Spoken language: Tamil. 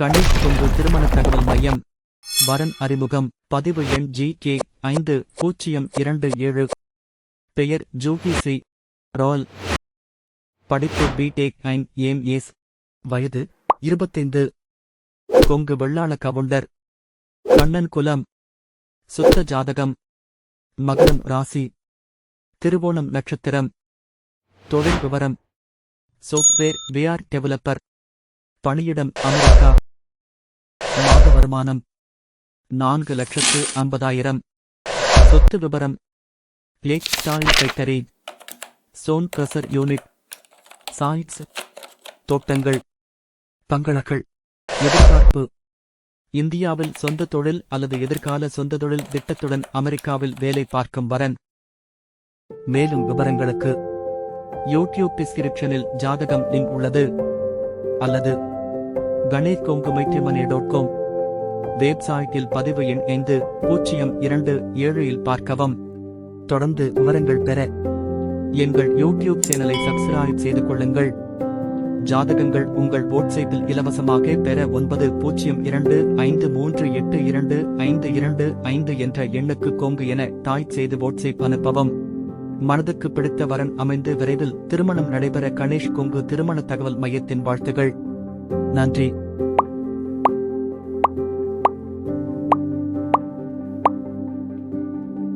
கணேஷ் கொங்கு திருமண தகவல் மையம். வரன் அறிமுகம். பதிவு எண் ஜி கே ஐந்து பூஜ்ஜியம் இரண்டு ஏழு. பெயர் ஜூகி சி. ரால். படிப்பு பிடெக் ஐன் ஏம் ஏஸ் வயது இருபத்தைந்து. கொங்கு வெள்ளாள கவுண்டர். கண்ணன் குலம். சுத்த ஜாதகம். மகரம் ராசி. திருவோணம் நட்சத்திரம். தொழில் விவரம். சாஃப்ட்வேர் விஆர் டெவலப்பர் பணியிடம் அமெரிக்கா வருமானம்? நான்கு லட்சத்து ஐம்பதாயிரம். சொத்து விபரம். Lake stall factory zone pressure unit sites தோட்டங்கள். பங்களக்கள். எதிர்பார்ப்பு. இந்தியாவில் சொந்த தொழில் அல்லது எதிர்கால சொந்த தொழில் திட்டத்துடன் அமெரிக்காவில் வேலை பார்க்கும் வரன். மேலும் விவரங்களுக்கு யூடியூப் டிஸ்கிரிப்ஷனில் ஜாதகம் லிங்க் உள்ளது. அல்லது கணேஷ் கொங்குமைட்டிமனே டாட் காம் வெப்சைட்டில் பதிவு எண் ஐந்து பூஜ்ஜியம் இரண்டு ஏழில் பார்க்கவும். தொடர்ந்து விவரங்கள் பெற எங்கள் யூடியூப் சேனலை சப்ஸ்கிரைப் செய்து கொள்ளுங்கள். ஜாதகங்கள் உங்கள் வாட்ஸ்அப்பில் இலவசமாக பெற ஒன்பது பூஜ்ஜியம் இரண்டு ஐந்து மூன்று எட்டு இரண்டு ஐந்து இரண்டு ஐந்து என்ற எண்ணுக்கு கொங்கு என டாய்ப் செய்து வாட்ஸ்அப் அனுப்பவும். மனதுக்கு பிடித்த வரன் அமைந்து விரைவில் திருமணம் நடைபெற கணேஷ் கொங்கு திருமண தகவல் மையத்தின் வாழ்த்துகள். நன்றி.